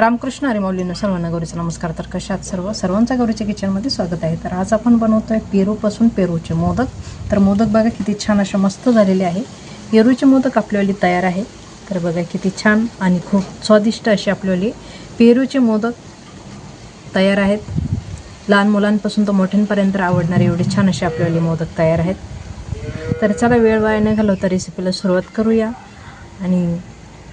रामकृष्ण हरी सर्वांना गौरीचा नमस्कार. तर कशात सर्व? सर्वांचा गौरीच्या किचनमध्ये स्वागत आहे. तर आज आपण बनवतो आहे पेरूपासून पेरूचे मोदक. तर मोदक बघा किती छान असे मस्त झालेले आहे. पेरूचे मोदक आपल्यावाली तयार आहे. तर बघा किती छान आणि खूप स्वादिष्ट असे आपल्यावाली पेरूचे मोदक तयार आहेत. लहान मुलांपासून तर मोठ्यांपर्यंत आवडणारे एवढे छान असे आपल्यावाली मोदक तयार आहेत. तर चला वेळ वाया न घालवता रेसिपीला सुरुवात करूया. आणि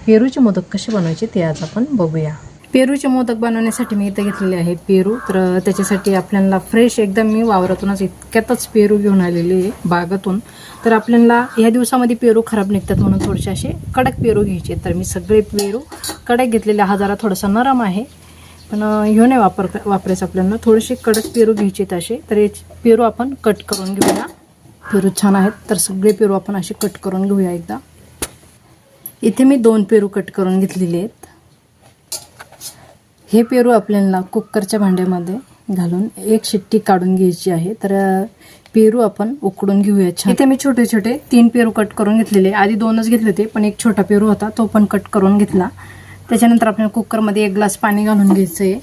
पेरूचे मोदक कसे बनवायचे ते आज आपण बघूया. पेरूचे मोदक बनवण्यासाठी मी इथं घेतलेले आहे पेरू. तर त्याच्यासाठी आपल्याला फ्रेश एकदम मी वावरातूनच इतक्यातच पेरू घेऊन आलेले आहे बागातून. तर आपल्याला ह्या दिवसामध्ये पेरू खराब निघतात म्हणून थोडेसे असे कडक पेरू घ्यायचे तर मी सगळे पेरू कडक घेतलेले हा जरा थोडासा नरम आहे. पण ह्यो नाही वापर वापरायचं आपल्याला. थोडेसे कडक पेरू घ्यायचे आहेत असे. तर हे पेरू आपण कट करून घेऊया. पेरू छान आहेत. तर सगळे पेरू आपण असे कट करून घेऊया एकदा. इथे मी दोन पेरू कट करून घेतलेले आहेत. हे पेरू आपल्याला कुकरच्या भांड्यामध्ये घालून एक शिट्टी काढून घ्यायची आहे. तर पेरू आपण उकडून घेऊया छान. इथे मी छोटे छोटे तीन पेरू कट करून घेतलेले. आधी दोनच घेतले होते पण एक छोटा पेरू होता तो पण कट करून घेतला. त्याच्यानंतर आपल्याला कुकरमध्ये एक ग्लास पाणी घालून घ्यायचं आहे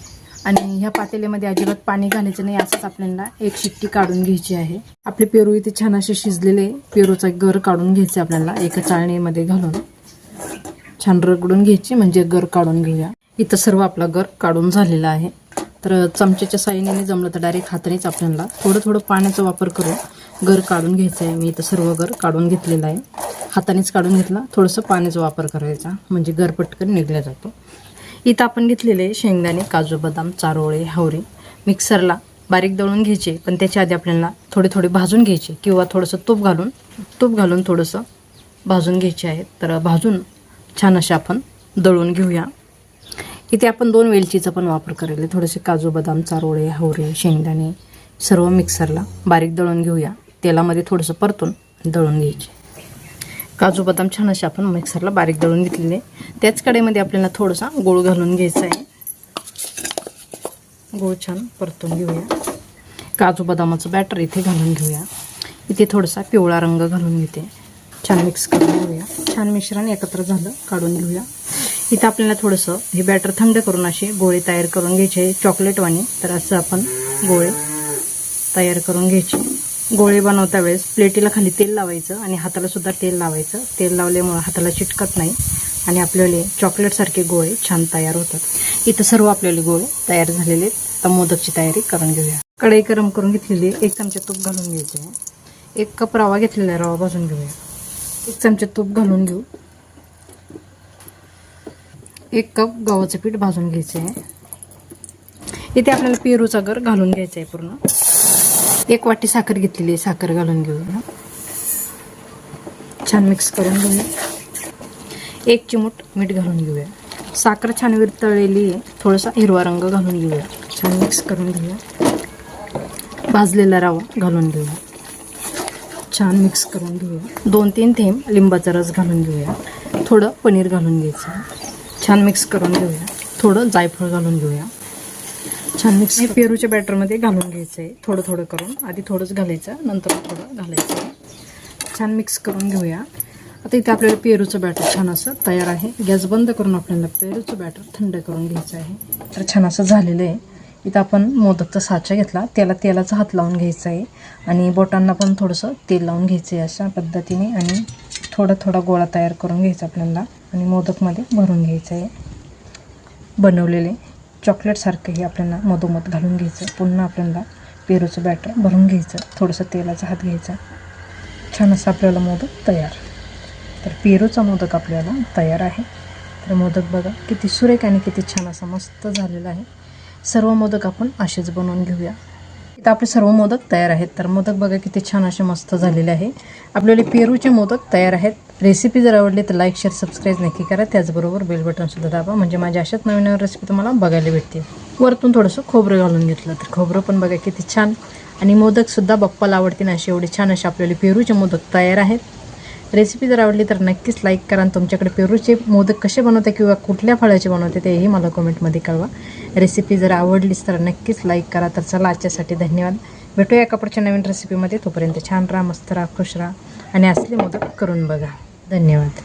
आणि ह्या पातेल्यामध्ये अजिबात पाणी घालायचं नाही असंच आपल्याला एक शिट्टी काढून घ्यायची आहे. आपले पेरू इथे छान असे शिजलेले पेरूचा गर काढून घ्यायचे आपल्याला एका चाळणीमध्ये घालून. छान रगडून घ्यायची म्हणजे गर काढून घेऊया. इथं सर्व आपला गर काढून झालेला आहे. तर चमच्याच्या साईने जमलं तर डायरेक्ट हातानेच आपल्याला थोडं थोडं पाण्याचा वापर करून गर काढून घ्यायचं आहे मी इथं सर्व गर काढून घेतलेलं आहे. हातानेच काढून घेतला. थोडंसं पाण्याचा वापर करायचा. म्हणजे गर पटकन निघला जातो. इथं आपण घेतलेले शेंगदाणे काजू बदाम चारोळे हावरे मिक्सरला बारीक दळून घ्यायचे. पण त्याच्या आधी आपल्याला थोडे थोडे भाजून घ्यायचे किंवा थोडंसं तूप घालून तूप घालून थोडंसं भाजून घ्यायचे आहे तर भाजून छान असे आपण दळून घेऊया. इथे आपण दोन वेलचीचा पण वापर करेल. थोडेसे काजू बदाम चारोळे हवरे शेंगदाणे सर्व मिक्सरला बारीक दळून घेऊया. तेलामध्ये थोडंसं परतून दळून घ्यायचे. काजू बदाम छान असे आपण मिक्सरला बारीक दळून घेतलेले. त्याच कडेमध्ये आपल्याला थोडासा गोळ घालून घ्यायचा आहे. गोळ छान परतून घेऊया. काजू बदामाचं बॅटर इथे घालून घेऊया. इथे थोडासा पिवळा रंग घालून घेते. छान मिक्स करून घेऊया. छान मिश्रण एकत्र झालं काढून घेऊया. इथं आपल्याला थोडंसं हे बॅटर थंड करून असे गोळे तयार करून घ्यायचे. चॉकलेटवाणी तर असं आपण गोळे तयार करून घ्यायचे. गोळे बनवता वेळेस प्लेटीला खाली तेल लावायचं आणि हाताला सुद्धा तेल लावायचं. तेल लावल्यामुळं हाताला चिटकत नाही आणि आपल्याला चॉकलेटसारखे गोळे छान तयार होतात. इथं सर्व आपल्याला गोळे तयार झालेले आहेत. मोदकची तयारी करून घेऊया. कढई गरम करून घेतलेली एक चमचे तूप घालून घ्यायचे. एक कप रवा घेतलेला आहे. रवा भाजून घेऊया. एक चमचे तूप घालून घेऊ. एक कप गव्हाचं पीठ भाजून घ्यायचं आहे. इथे आपल्याला पेरूचा गर घालून घ्यायचा आहे पूर्ण. एक वाटी साखर घेतलेली आहे साखर घालून घेऊया छान मिक्स करून घेऊया. एक चिमूट मीठ घालून घेऊया. साखर छान विरतळलेली आहे. थोडासा हिरवा रंग घालून घेऊया. छान मिक्स करून घेऊया. भाजलेला रवा घालून घेऊया. छान मिक्स करून घेऊया. दोन तीन थेंब लिंबाचा रस घालून घेऊया. थोडं पनीर घालून घ्यायचं छान मिक्स करून घेऊया. थोडं जायफळ घालून घेऊया. छान मिक्स हे पेरूच्या बॅटरमध्ये घालून घ्यायचं आहे थोडं थोडं करून. आधी थोडंच घालायचं नंतर थोडं घालायचं. आहे छान मिक्स करून घेऊया. आता इथे आपल्याला पेरूचं बॅटर छान असं तयार आहे. गॅस बंद करून आपल्याला पेरूचं बॅटर थंड करून घ्यायचं आहे. तर छान असं झालेलं आहे. इथं आपण मोदकचा साचा घेतला. त्याला तेलाचा हात लावून घ्यायचा आहे. आणि बोटांना पण थोडंसं तेल लावून घ्यायचं आहे अशा पद्धतीने. आणि थोडा थोडा गोळा तयार करून घ्यायचा आपल्याला. आणि मोदकमध्ये भरून घ्यायचं आहे. बनवलेले चॉकलेटसारखं हे आपल्याला मधोमध घालून घ्यायचं. पुन्हा आपल्याला पेरूचं बॅटर भरून घ्यायचं. थोडंसं तेलाचा हात घ्यायचा. छान असं आपल्याला मोदक तयार. तर पेरूचा मोदक आपल्याला तयार आहे. तर मोदक बघा किती सुरेख आणि किती छान असा मस्त झालेला आहे. सर्व मोदक आपण असेच बनवून घेऊया. इथं आपले सर्व मोदक तयार आहेत. तर मोदक बघा किती छान असे मस्त झालेले आहे. आपल्याला पेरूचे मोदक तयार आहेत. रेसिपी जर आवडली तर लाईक शेअर सबस्क्राईब नक्की करा. त्याचबरोबर बेल बटनसुद्धा दाबा. म्हणजे माझ्या अशाच नवीन नवीन रेसिपी तुम्हाला बघायला भेटतील. वरतून थोडंसं खोबरं घालून घेतलं तर खोबरं पण बघा किती छान. आणि मोदकसुद्धा बप्पाला आवडतील असे एवढे छान असे आपल्याला पेरूचे मोदक तयार आहेत. रेसिपी जर आवडली तर नक्कीच लाईक करा आणि तुमच्याकडे पेरूचे मोदक कसे बनवते किंवा कुठल्या फळाचे बनवते तेही मला कमेंटमध्ये कळवा. रेसिपी जर आवडलीच तर नक्कीच लाईक करा. तर चला आजच्यासाठी धन्यवाद. भेटूया एका पुढच्या नवीन रेसिपीमध्ये तोपर्यंत छान राहा मस्त राहा खुश राहा आणि असले मोदक करून बघा. धन्यवाद.